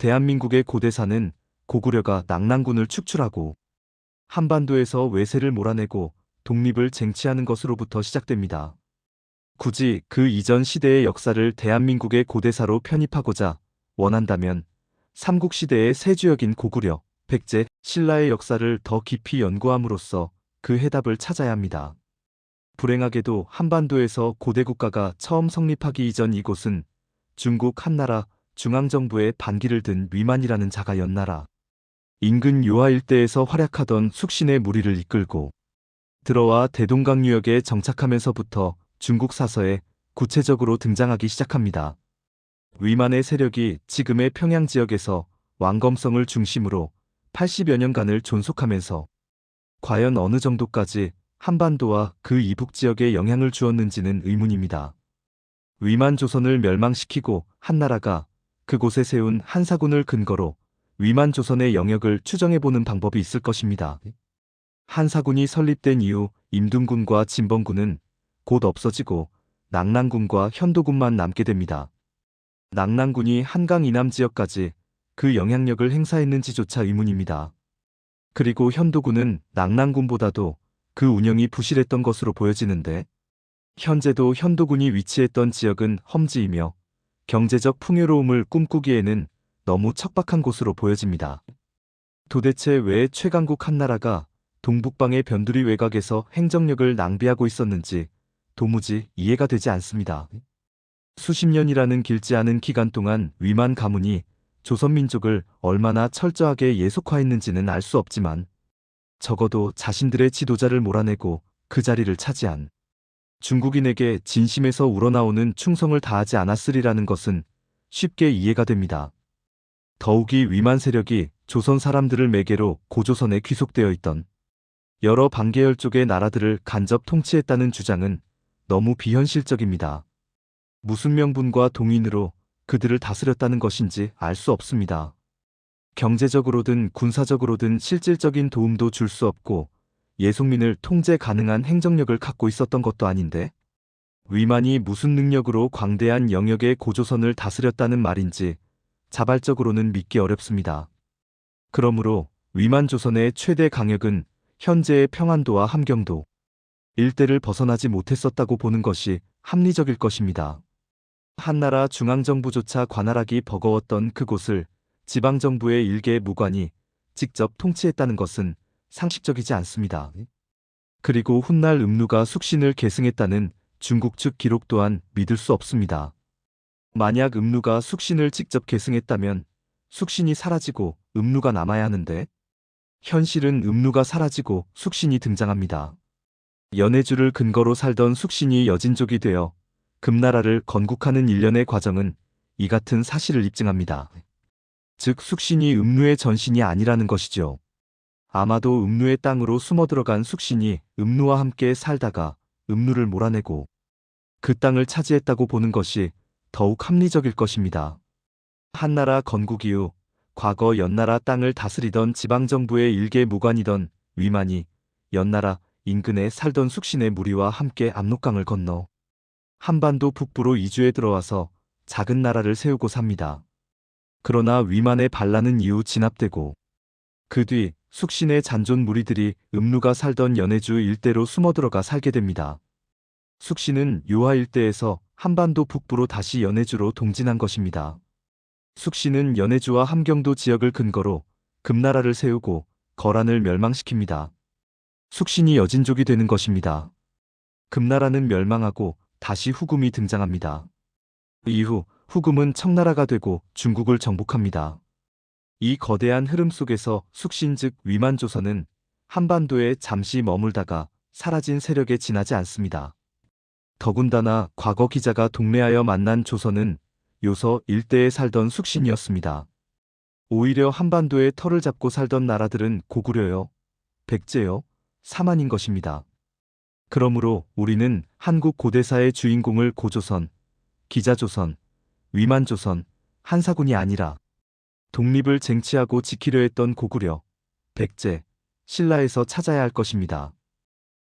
대한민국의 고대사는 고구려가 낙랑군을 축출하고 한반도에서 외세를 몰아내고 독립을 쟁취하는 것으로부터 시작됩니다. 굳이 그 이전 시대의 역사를 대한민국의 고대사로 편입하고자 원한다면 삼국시대의 세 주역인 고구려, 백제, 신라의 역사를 더 깊이 연구함으로써 그 해답을 찾아야 합니다. 불행하게도 한반도에서 고대 국가가 처음 성립하기 이전 이곳은 중국 한나라 중앙정부의 반기를 든 위만이라는 자가 연나라. 인근 요하 일대에서 활약하던 숙신의 무리를 이끌고 들어와 대동강 유역에 정착하면서부터 중국 사서에 구체적으로 등장하기 시작합니다. 위만의 세력이 지금의 평양 지역에서 왕검성을 중심으로 80여 년간을 존속하면서 과연 어느 정도까지 한반도와 그 이북 지역에 영향을 주었는지는 의문입니다. 위만 조선을 멸망시키고 한나라가 그곳에 세운 한사군을 근거로 위만 조선의 영역을 추정해보는 방법이 있을 것입니다. 한사군이 설립된 이후 임둔군과 진번군은 곧 없어지고 낙랑군과 현도군만 남게 됩니다. 낙랑군이 한강 이남 지역까지 그 영향력을 행사했는지조차 의문입니다. 그리고 현도군은 낙랑군보다도 그 운영이 부실했던 것으로 보여지는데 현재도 현도군이 위치했던 지역은 험지이며 경제적 풍요로움을 꿈꾸기에는 너무 척박한 곳으로 보여집니다. 도대체 왜 최강국 한나라가 동북방의 변두리 외곽에서 행정력을 낭비하고 있었는지 도무지 이해가 되지 않습니다. 수십 년이라는 길지 않은 기간 동안 위만 가문이 조선민족을 얼마나 철저하게 예속화했는지는 알 수 없지만 적어도 자신들의 지도자를 몰아내고 그 자리를 차지한 중국인에게 진심에서 우러나오는 충성을 다하지 않았으리라는 것은 쉽게 이해가 됩니다. 더욱이 위만 세력이 조선 사람들을 매개로 고조선에 귀속되어 있던 여러 반계열 쪽의 나라들을 간접 통치했다는 주장은 너무 비현실적입니다. 무슨 명분과 동인으로 그들을 다스렸다는 것인지 알 수 없습니다. 경제적으로든 군사적으로든 실질적인 도움도 줄 수 없고 예속민을 통제 가능한 행정력을 갖고 있었던 것도 아닌데 위만이 무슨 능력으로 광대한 영역의 고조선을 다스렸다는 말인지 자발적으로는 믿기 어렵습니다. 그러므로 위만 조선의 최대 강역은 현재의 평안도와 함경도 일대를 벗어나지 못했었다고 보는 것이 합리적일 것입니다. 한나라 중앙정부조차 관할하기 버거웠던 그곳을 지방정부의 일개 무관이 직접 통치했다는 것은 상식적이지 않습니다. 그리고 훗날 음누가 숙신을 계승했다는 중국 측 기록 또한 믿을 수 없습니다. 만약 음누가 숙신을 직접 계승했다면 숙신이 사라지고 음누가 남아야 하는데 현실은 음누가 사라지고 숙신이 등장합니다. 연해주를 근거로 살던 숙신이 여진족이 되어 금나라를 건국하는 일련의 과정은 이 같은 사실을 입증합니다. 즉 숙신이 음누의 전신이 아니라는 것이죠. 아마도 음누의 땅으로 숨어 들어간 숙신이 음누와 함께 살다가 음누를 몰아내고 그 땅을 차지했다고 보는 것이 더욱 합리적일 것입니다. 한나라 건국 이후 과거 연나라 땅을 다스리던 지방정부의 일개 무관이던 위만이 연나라 인근에 살던 숙신의 무리와 함께 압록강을 건너 한반도 북부로 이주해 들어와서 작은 나라를 세우고 삽니다. 그러나 위만의 반란은 이후 진압되고 그 뒤 숙신의 잔존 무리들이 음루가 살던 연해주 일대로 숨어 들어가 살게 됩니다. 숙신은 요하 일대에서 한반도 북부로 다시 연해주로 동진한 것입니다. 숙신은 연해주와 함경도 지역을 근거로 금나라를 세우고 거란을 멸망시킵니다. 숙신이 여진족이 되는 것입니다. 금나라는 멸망하고 다시 후금이 등장합니다. 이후 후금은 청나라가 되고 중국을 정복합니다. 이 거대한 흐름 속에서 숙신 즉 위만조선은 한반도에 잠시 머물다가 사라진 세력에 지나지 않습니다. 더군다나 과거 기자가 동래하여 만난 조선은 요서 일대에 살던 숙신이었습니다. 오히려 한반도에 털을 잡고 살던 나라들은 고구려요, 백제요, 사만인 것입니다. 그러므로 우리는 한국 고대사의 주인공을 고조선, 기자조선, 위만조선, 한사군이 아니라 독립을 쟁취하고 지키려 했던 고구려, 백제, 신라에서 찾아야 할 것입니다.